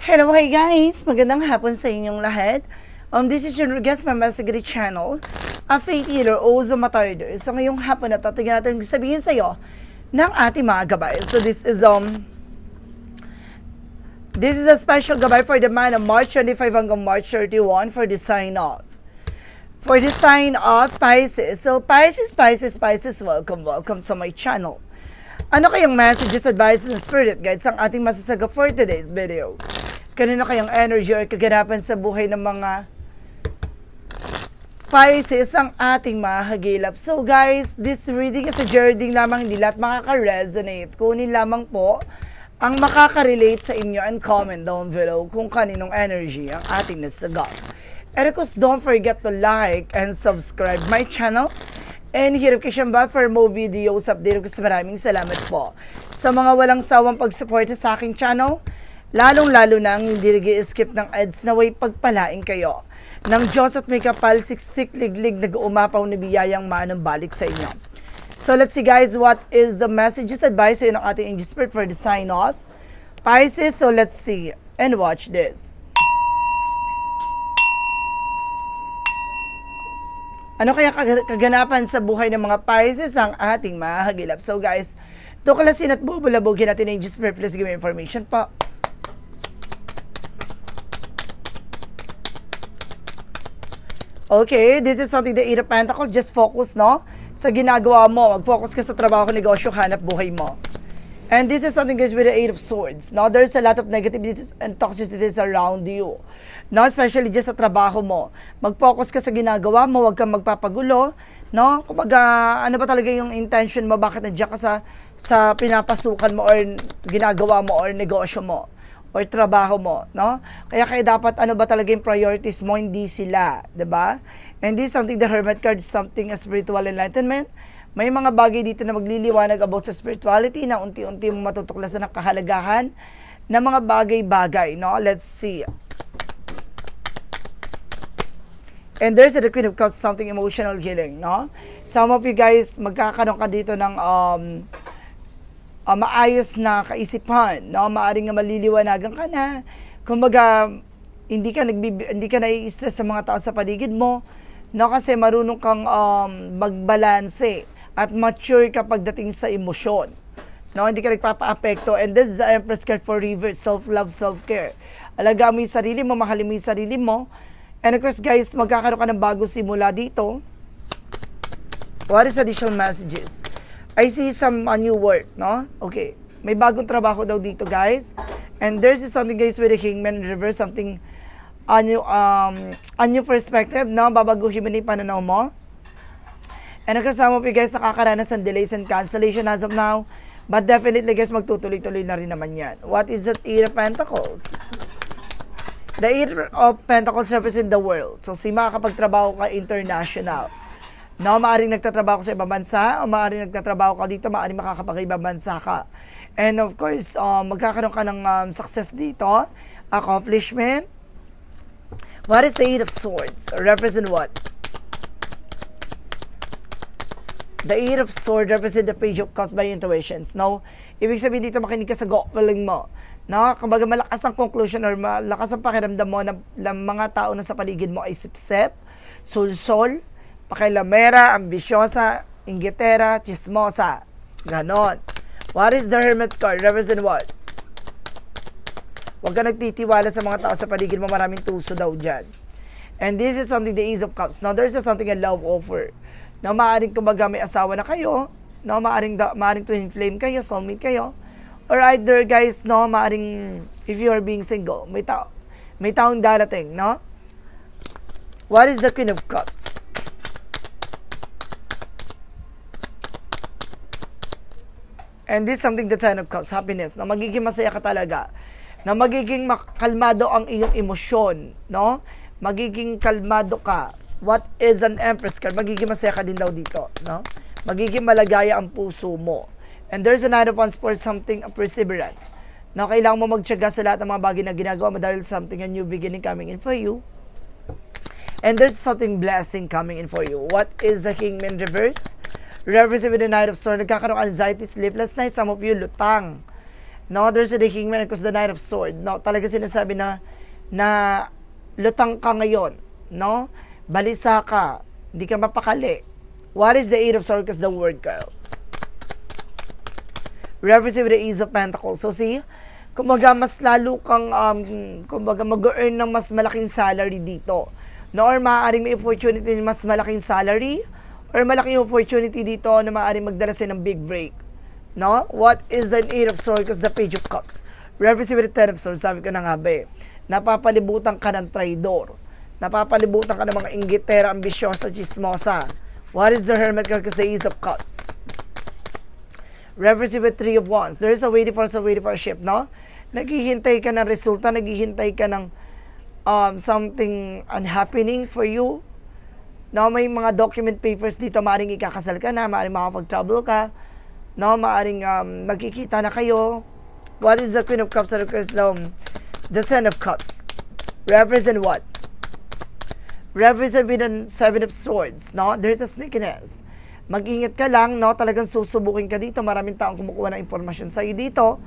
Hello, hi guys! Magandang hapon sa inyong lahat. Um, this is your guest my Masigri channel, a faith healer, Ozo Matarder. So ngayong hapon na to, tingnan natin sabihin sa'yo ng ating mga gabay. So this is, um, this is a special gabay for the man of March 25 hanggang March 31 for the sign off. For the sign of Pisces. So Pisces, Pisces, Pisces, welcome, welcome to my channel. Ano kayong messages, advice, and spirit guides ang ating masasaga for today's video? Kanino kayang energy or kaganapan sa buhay ng mga Pisces ang ating mahagilap. So guys, this reading is a journey lamang hindi lahat makaka-resonate. Kunin lamang po ang makaka-relate sa inyo and comment down below kung kaninong energy ang ating nasagot. And of course, don't forget to like and subscribe my channel and hit notification bell for more videos update ko sa maraming salamat po sa mga walang sawang pagsuporta sa aking channel lalong-lalo na ang hindi nag-skip ng ads na way pagpalain kayo ng Diyos at may kapal siksik liglig nag-uumapaw na biyayang manang balik sa inyo. So let's see guys, what is the messages advice ng ating angel for the sign off? Pisces, so let's see and watch this. Ano kaya kag- kaganapan sa buhay ng mga Pisces ang ating mahagilap? So guys, tuklasin at bubulabugin natin ang spirit. Please give information po. Okay, this is something the Eight of Pentacles. Just focus, no? Sa ginagawa mo. Mag-focus ka sa trabaho, negosyo, hanap buhay mo. And this is something guys with the Eight of Swords. No, there's a lot of negativities and toxicities around you. No, especially just sa trabaho mo. Mag-focus ka sa ginagawa mo, huwag kang magpapagulo. No? Kumbaga, ano ba talaga yung intention mo? Bakit nandiyan ka sa, sa pinapasukan mo or ginagawa mo or negosyo mo? Or trabaho mo, no? Kaya kaya dapat ano ba talaga yung priorities mo, hindi sila, 'di ba? And this is something the Hermit card is something a spiritual enlightenment. May mga bagay dito na magliliwanag about sa spirituality na unti-unti mo matutuklasan ang kahalagahan ng mga bagay-bagay, no? Let's see. And there's the Queen of Cups, something emotional healing, no? Some of you guys, magkakaroon ka dito ng um, uh, maayos na kaisipan, no? Maaring nga maliliwanagan ka na. Kumbaga, hindi ka nagbib- hindi ka nai-stress sa mga tao sa paligid mo, no? Kasi marunong kang um, magbalanse at mature ka pagdating sa emosyon. No, hindi ka nagpapa-apekto. And this is the Empress card for reverse, self-love, self-care. Alagaan mo yung sarili mo, mahalin mo yung sarili mo. And of course, guys, magkakaroon ka ng bago simula dito. What is additional messages? I see some uh, new work, no? Okay. May bagong trabaho daw dito, guys. And there's something, guys, with the Kingman in reverse, something, a new, um, a new perspective, no? Babaguhin mo na yung pananaw mo. And ang kasama po, guys, nakakaranas ng delays and cancellation as of now. But definitely, guys, magtutuloy-tuloy na rin naman yan. What is the Eight of Pentacles? The Eight of Pentacles represent the world. So, si makakapagtrabaho ka international. No, maaaring nagtatrabaho ka sa ibang bansa, o maaaring nagtatrabaho ka dito, maaaring makakapag-ibang bansa ka. And of course, um, magkakaroon ka ng um, success dito, accomplishment. What is the Eight of Swords? Represent what? The Eight of Swords represent the page of caused by intuitions. No? Ibig sabihin dito makinig ka sa gut feeling mo. No? Kumbaga malakas ang conclusion or malakas ang pakiramdam mo na, na mga tao na sa paligid mo ay sipsep, sulsol, pakilamera, ambisyosa, inggitera, chismosa. Ganon. What is the Hermit card? Represent what? Huwag ka nagtitiwala sa mga tao sa paligid mo, maraming tuso daw dyan. And this is something, the Ace of Cups. Now, there's something a love offer. Now, maaaring kumbaga may asawa na kayo, no, maaaring, da, maaaring twin flame kayo, soulmate kayo, or either, guys, no, maaaring, if you are being single, may tao, may taong darating, no? What is the Queen of Cups? And this is something the Ten of Cups, happiness, na magiging masaya ka talaga. Na magiging kalmado ang iyong emosyon, no? Magiging kalmado ka. What is an Empress card? Magiging masaya ka din daw dito, no? Magiging malagaya ang puso mo. And there's a Nine of Wands for something perseverant. Na kailangan mo magtyaga sa lahat ng mga bagay na ginagawa mo dahil something a new beginning coming in for you. And there's something blessing coming in for you. What is the Kingman reverse? Represent with the Knight of Swords. Nagkakaroon anxiety, sleepless night. Some of you, lutang. No, there's the Kingman because the Knight of Sword. No, talaga sinasabi na na lutang ka ngayon, no? Balisa ka, hindi ka mapakali. What is the Eight of Swords? Because the word girl. Reference with the Ease of Pentacles. So see, kumbaga mas lalo kang, um, kumbaga mag-earn ng mas malaking salary dito. No, or maaaring may opportunity ng mas malaking salary, or malaking opportunity dito na maaaring magdala sa'yo ng big break. No? What is the Eight of Swords? Because the Page of Cups. With the Ten of Swords. Sabi ko na nga ba. Napapalibutan ka ng traidor. Napapalibutan ka ng mga inggitera, ambisyosa, chismosa. What is the Hermit card? Because the Ace of Cups. Reference with Three of Wands. There is a waiting for a waiting for a ship, no? Naghihintay ka ng resulta, naghihintay ka ng um, something unhappening for you. No, may mga document papers dito, maaaring ikakasal ka na, maaaring makapag-travel ka, no, maaaring um, magkikita na kayo. What is the Queen of Cups? That occurs, um, the Ten of Cups. Represent what? Represent with the Seven of Swords, no? There's a sneakiness. Mag-ingat ka lang, no? Talagang susubukin ka dito. Maraming taong kumukuha ng impormasyon sa iyo dito.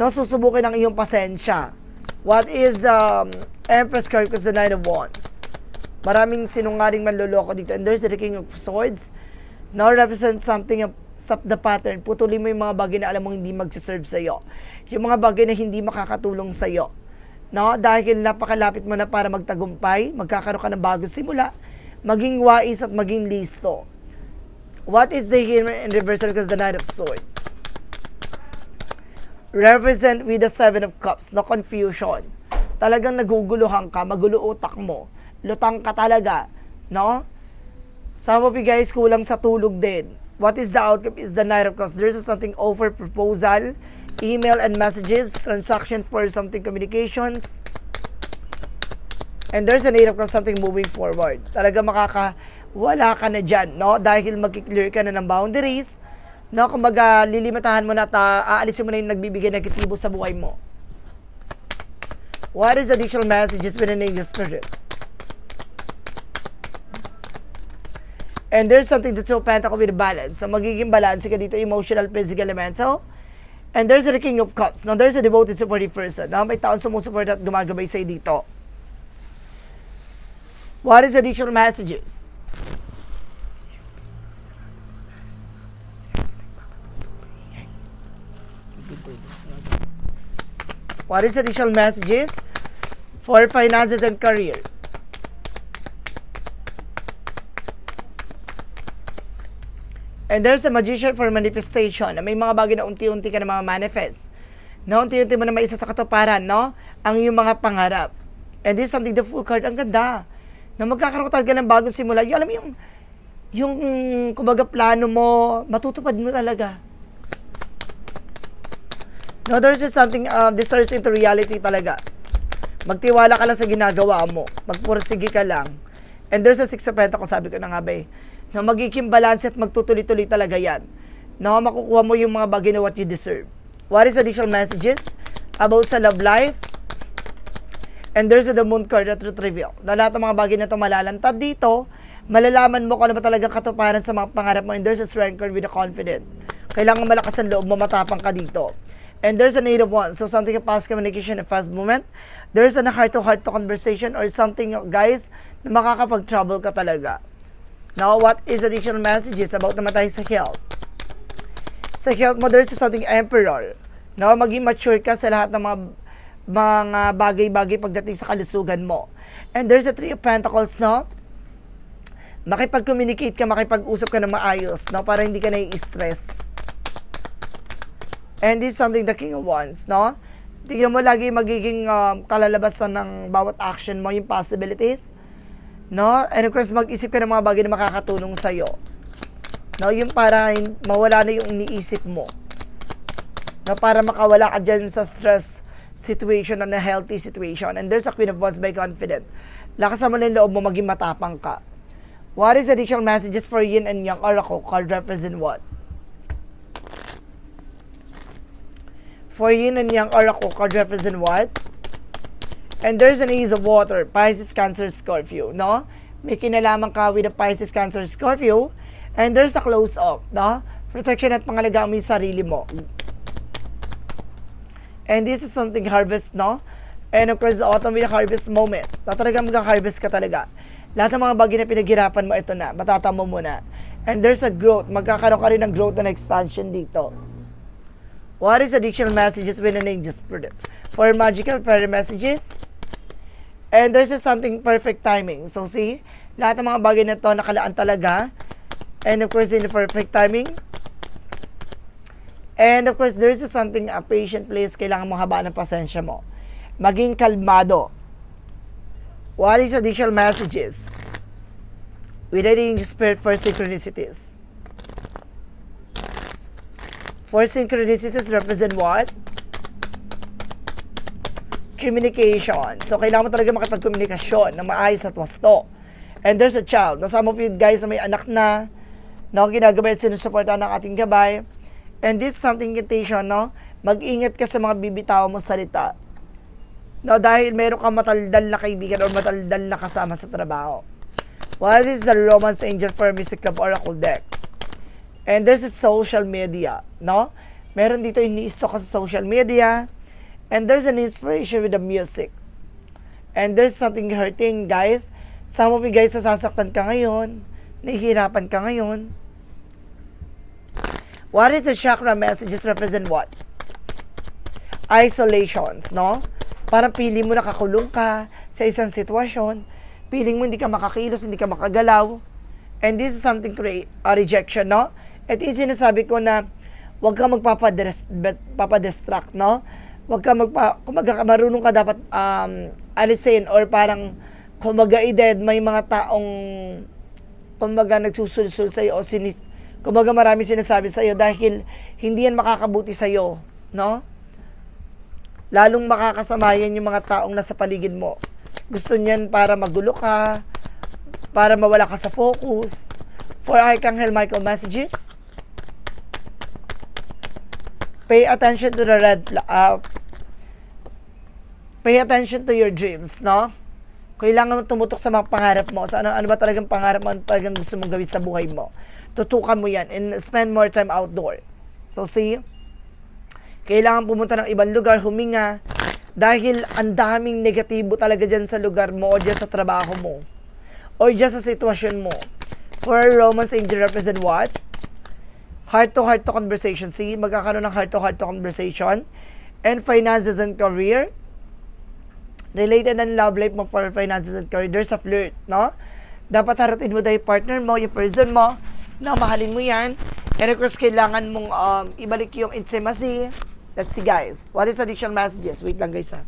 No, susubukin ang iyong pasensya. What is um, Empress card? Because the Nine of Wands. Maraming sinungaling manloloko dito. And there's the King of Swords. No, represent something of stop the pattern. Putulin mo yung mga bagay na alam mo hindi magsiserve sa'yo. Yung mga bagay na hindi makakatulong sa'yo. No? Dahil napakalapit mo na para magtagumpay, magkakaroon ka ng bagong simula, maging wais at maging listo. What is the here in reversal because the Knight of Swords? Represent with the Seven of Cups, no confusion. Talagang naguguluhan ka, magulo utak mo. Lutang ka talaga, no? Some of you guys kulang sa tulog din. What is the outcome is the Knight of Cups. There's something over proposal, email and messages, transaction for something communications. And there's an Eight of Cups, something moving forward. Talaga makaka, wala ka na dyan, no? Dahil magkiklear ka na ng boundaries, no? Kumbaga, lilimitahan mo na, ta, aalisin mo na yung nagbibigay negatibo sa buhay mo. What is additional messages with an angel spirit? And there's something to two pentacle with balance. So, magiging balance ka dito, emotional, physical, mental. And there's the King of Cups. Now, there's a devoted supportive person. Na may taon sumusuport at gumagabay sa'yo dito. What is additional messages? What is additional messages for finances and career? And there's a magician for manifestation. May mga bagay na unti-unti ka na mga manifest. No, unti-unti mo na maisa sa katuparan, no? Ang iyong mga pangarap. And this is something the full card, ang ganda. Na magkakaroon talaga ng bagong simula. Yung, alam mo yung, yung, kumbaga, plano mo, matutupad mo talaga. No, there's something, uh, this turns into reality talaga. Magtiwala ka lang sa ginagawa mo. Magpursige ka lang. And there's a six of pentacles, sabi ko na nga ba eh, na magiging balance at magtutuloy-tuloy talaga yan. Na makukuha mo yung mga bagay na what you deserve. What is additional messages about sa love life? And there's the moon card at truth reveal. Na lahat ng mga bagay na ito malalantad dito, malalaman mo kung ano ba talagang katuparan sa mga pangarap mo. And there's a strength card with a confident. Kailangan malakas ang loob mo, matapang ka dito. And there's a native one. So something of fast communication and fast movement. There's a heart-to-heart to conversation or something, guys, na makakapag-travel ka talaga. Now, what is additional messages about naman tayo sa health? Sa health mo, there's something emperor. No, maging mature ka sa lahat ng mga mga bagay-bagay pagdating sa kalusugan mo. And there's a three of pentacles, no? Makipag-communicate ka, makipag-usap ka na maayos, no? Para hindi ka nai-stress. And this is something the King of Wands, no? Tingnan mo lagi magiging um, kalalabasan ng bawat action mo, yung possibilities. No? And of course, mag-isip ka ng mga bagay na makakatulong sa'yo. No? Yung para mawala na yung iniisip mo. No? Para makawala ka dyan sa stress situation and a healthy situation. And there's a Queen of Wands by confident. Lakasan mo na yung loob mo, maging matapang ka. What is additional messages for yin and yang oracle card represent what? For yin and yang oracle card represent what? And there's an ace of water, Pisces, Cancer, Scorpio, no? May kinalaman ka with a Pisces, Cancer, Scorpio. And there's a close up, no? Protection at pangalagaan mo yung sarili mo. And this is something harvest, no? And of course, the autumn will harvest moment. Na talaga mag-harvest ka talaga. Lahat ng mga bagay na pinaghirapan mo, ito na. Matatamo mo na. And there's a growth. Magkakaroon ka rin ng growth and expansion dito. What is additional messages when an angel spirit? For magical fairy messages, and there's just something perfect timing. So see, lahat ng mga bagay na to nakalaan talaga. And of course, in the perfect timing. And of course, there's just something, a patient place, kailangan mo habaan ng pasensya mo. Maging kalmado. What is additional messages? Angel spirit for synchronicities. For synchronicities represent what? Communication. So, kailangan mo talaga makipag-communikasyon ng maayos at wasto. And there's a child. No, some of you guys na may anak na, no, ginagabay at sinusuportahan ng ating gabay. And this is something invitation, no? Mag-ingat ka sa mga bibitaw mo salita. No, dahil meron kang mataldal na kaibigan o mataldal na kasama sa trabaho. What is the Romance Angel for Mystic Club Oracle Deck? And this is social media, no? Meron dito ini-stock sa social media. And there's an inspiration with the music. And there's something hurting, guys. Some of you guys nasasaktan ka ngayon. Nahihirapan ka ngayon. What is the chakra messages represent what? Isolations, no? Parang pili mo nakakulong ka sa isang sitwasyon. Piling mo hindi ka makakilos, hindi ka makagalaw. And this is something create a rejection, no? At yung sinasabi ko na huwag ka magpapadistract, no? Huwag ka magpa, kumaga marunong ka dapat um, alisin or parang kumaga edad may mga taong kumaga nagsusulsul sa'yo o sinis, kumaga marami sinasabi sa'yo dahil hindi yan makakabuti sa'yo, no? Lalong makakasama yan yung mga taong nasa paligid mo. Gusto niyan para magulo ka, para mawala ka sa focus. For Archangel Michael messages, pay attention to the red flag. Uh, pay attention to your dreams, no? Kailangan mo tumutok sa mga pangarap mo. Sa ano, ano ba talagang pangarap mo, ano talagang gusto mong gawin sa buhay mo. Tutukan mo yan and spend more time outdoor. So see, kailangan pumunta ng ibang lugar, huminga, dahil ang daming negatibo talaga dyan sa lugar mo o dyan sa trabaho mo or dyan sa sitwasyon mo. For Romans angel represent what? Heart-to-heart to conversation. See, magkakaroon ng heart-to-heart to conversation. And finances and career. Related ang love life mo for finances and career. There's a flirt, no? Dapat haratin mo dahil partner mo, yung person mo, na mahalin mo yan. And of course, kailangan mong um, ibalik yung intimacy. Let's see, guys. What is additional messages? Wait lang, guys, ha.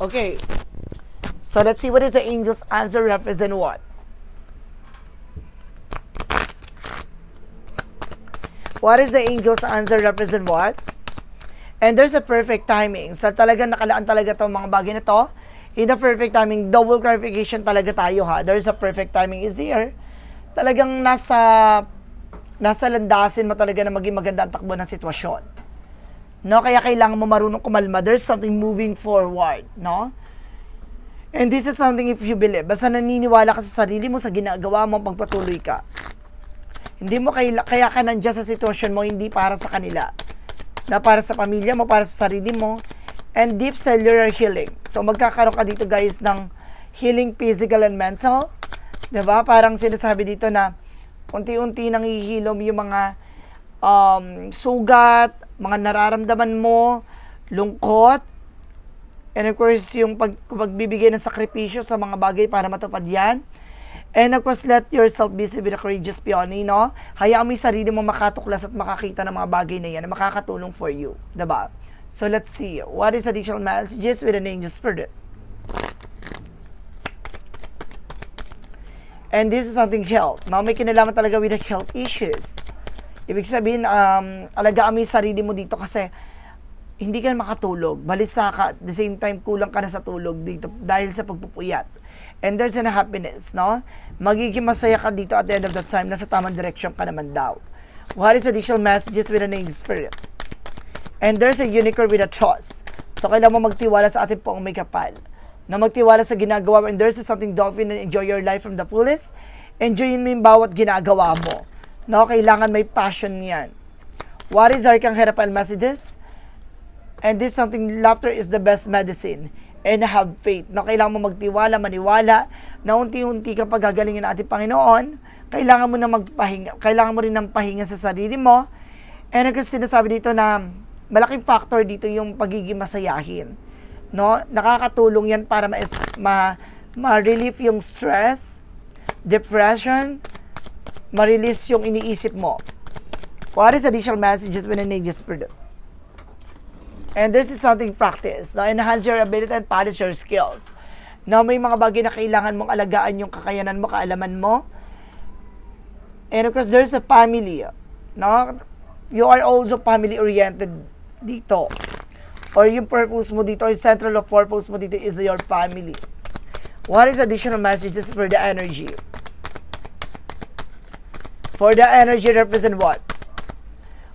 Okay. So let's see what is the angel's answer represent what? What is the angel's answer represent what? And there's a perfect timing. So talaga nakalaan talaga tong mga bagay na to. In the perfect timing, double clarification talaga tayo ha. There's a perfect timing is here. Talagang nasa nasa landasin mo talaga na maging maganda ang takbo ng sitwasyon. No, kaya kailangan mo marunong kumalma. There's something moving forward, no? And this is something if you believe. Basta naniniwala ka sa sarili mo, sa ginagawa mo, pagpatuloy ka. Hindi mo kaya, kaya ka nandiyan sa sitwasyon mo, hindi para sa kanila. Na para sa pamilya mo, para sa sarili mo. And deep cellular healing. So magkakaroon ka dito guys ng healing physical and mental. ba? Parang sinasabi dito na unti-unti nang hihilom yung mga um, sugat, mga nararamdaman mo, lungkot, and of course, yung pag, pagbibigay ng sakripisyo sa mga bagay para matupad yan. And of course, let yourself be with a courageous peony, no? Hayaan mo yung sarili mo makatuklas at makakita ng mga bagay na yan na makakatulong for you. Diba? So let's see. What is additional messages with an angel spirit? And this is something health. No? May kinalaman talaga with the health issues. Ibig sabihin, um, alagaan mo yung sarili mo dito kasi hindi ka makatulog. Balisa ka. At the same time, kulang ka na sa tulog dito dahil sa pagpupuyat. And there's an happiness, no? Magiging masaya ka dito at the end of the time, nasa tamang direction ka naman daw. What is additional messages with an spirit? And there's a unicorn with a trust. So, kailangan mo magtiwala sa ating pong may kapal. Na magtiwala sa ginagawa mo. And there's something dolphin and enjoy your life from the fullest. Enjoyin mo yung bawat ginagawa mo. No, kailangan may passion yan. What is Arcang Herapal messages? And this something, laughter is the best medicine. And have faith. No, kailangan mo magtiwala, maniwala, na unti-unti ka pagagalingin ng ating Panginoon, kailangan mo na magpahinga, kailangan mo rin ng pahinga sa sarili mo. And kasi sinasabi dito na malaking factor dito yung pagiging masayahin. No? Nakakatulong yan para ma, ma, ma-relieve yung stress, depression, ma-release yung iniisip mo. What is additional messages when an angel spirit? And this is something practice. No? Enhance your ability and polish your skills. No, may mga bagay na kailangan mong alagaan yung kakayanan mo, kaalaman mo. And of course, there's a family. No? You are also family-oriented dito. Or yung purpose mo dito, yung central of purpose mo dito is your family. What is additional messages for the energy? For the energy represent what?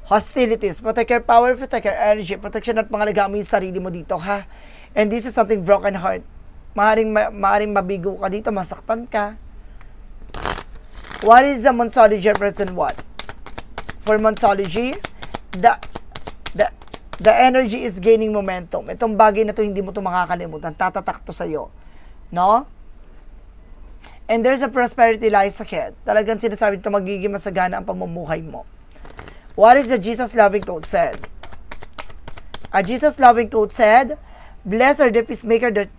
Hostilities, protect your power, protect your energy, protection at pangalagaan mo yung sarili mo dito, ha? And this is something broken heart. Maaring, ma- maaring mabigo ka dito, masaktan ka. What is the Monsology represent what? For Monsology, the, the, the energy is gaining momentum. Itong bagay na to, hindi mo to makakalimutan. Tatatak to sa'yo. No? And there's a prosperity lies ahead. Talagang sinasabi ito, magiging masagana ang pamumuhay mo. What is the Jesus loving quote said? A Jesus loving quote said, Blessed are the peacemaker that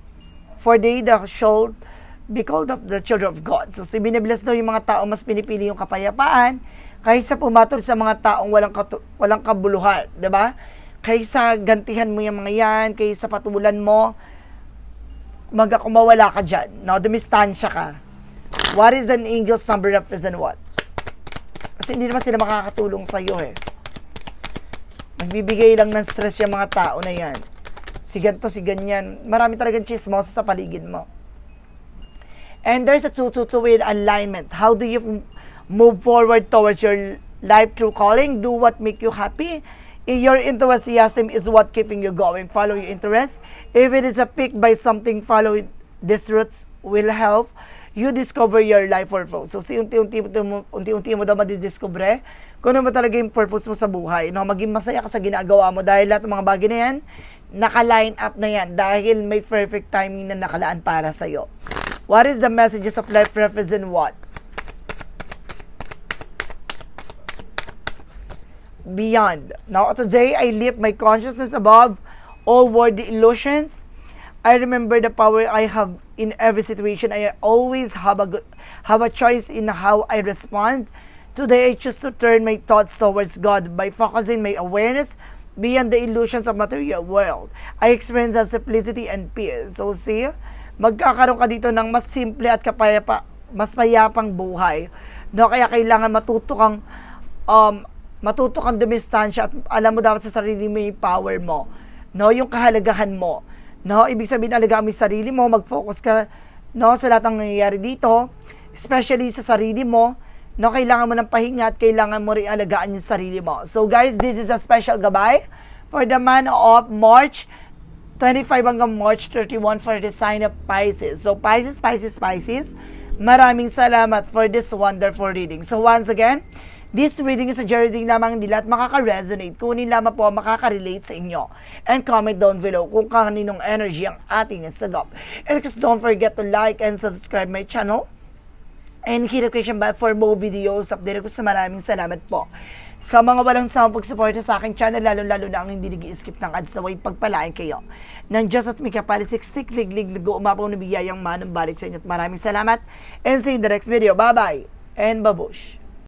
for they that shall be called of the children of God. So, si binibless daw yung mga tao mas pinipili yung kapayapaan kaysa pumatol sa mga taong walang, walang kabuluhan. 'di ba? Kaysa gantihan mo yung mga yan, kaysa patulan mo, maga kumawala ka dyan. No, dumistansya ka. What is an angel's number represent what? Kasi hindi naman sila makakatulong sa iyo eh. Nagbibigay lang ng stress yung mga tao na yan. Si ganito, si ganyan. Marami talagang chismosa sa paligid mo. And there's a 222 with alignment. How do you move forward towards your life through calling? Do what make you happy. Your enthusiasm is what keeping you going. Follow your interest. If it is a pick by something, follow it. These roots will help you discover your life purpose. So, si unti-unti mo, unti-unti mo daw madidiscover kung ano ba talaga yung purpose mo sa buhay. No? Maging masaya ka sa ginagawa mo dahil lahat ng mga bagay na yan, naka-line up na yan dahil may perfect timing na nakalaan para sa'yo. What is the messages of life represent what? Beyond. Now, today, I lift my consciousness above all worldly illusions. I remember the power I have in every situation. I always have a have a choice in how I respond. Today, I choose to turn my thoughts towards God by focusing my awareness beyond the illusions of material world. I experience a simplicity and peace. So see, magkakaroon ka dito ng mas simple at kapayapa, mas mayapang buhay. No, kaya kailangan matuto kang um, matuto kang dumistansya at alam mo dapat sa sarili mo yung power mo. No, yung kahalagahan mo. No, ibig sabihin alagaan mo sarili mo, mag-focus ka no sa lahat ng nangyayari dito, especially sa sarili mo. No, kailangan mo ng pahinga at kailangan mo rin alagaan yung sarili mo. So guys, this is a special gabay for the month of March 25 hanggang March 31 for the sign of Pisces. So Pisces, Pisces, Pisces, maraming salamat for this wonderful reading. So once again, This reading is a reading lamang nila at makaka-resonate. Kunin lamang po makaka-relate sa inyo. And comment down below kung kaninong energy ang ating sagap. And just don't forget to like and subscribe my channel. And hit the question bell for more videos. Update ko sa maraming salamat po. Sa mga walang sawang pagsuporta sa aking channel, lalo-lalo na ang hindi nag-skip ng ads naway pagpalain kayo. Nang Diyos at may kapalit siksik, liglig, nag-uumapaw na biyayang manong balik sa inyo. At maraming salamat. And see you in the next video. Bye-bye. And babush.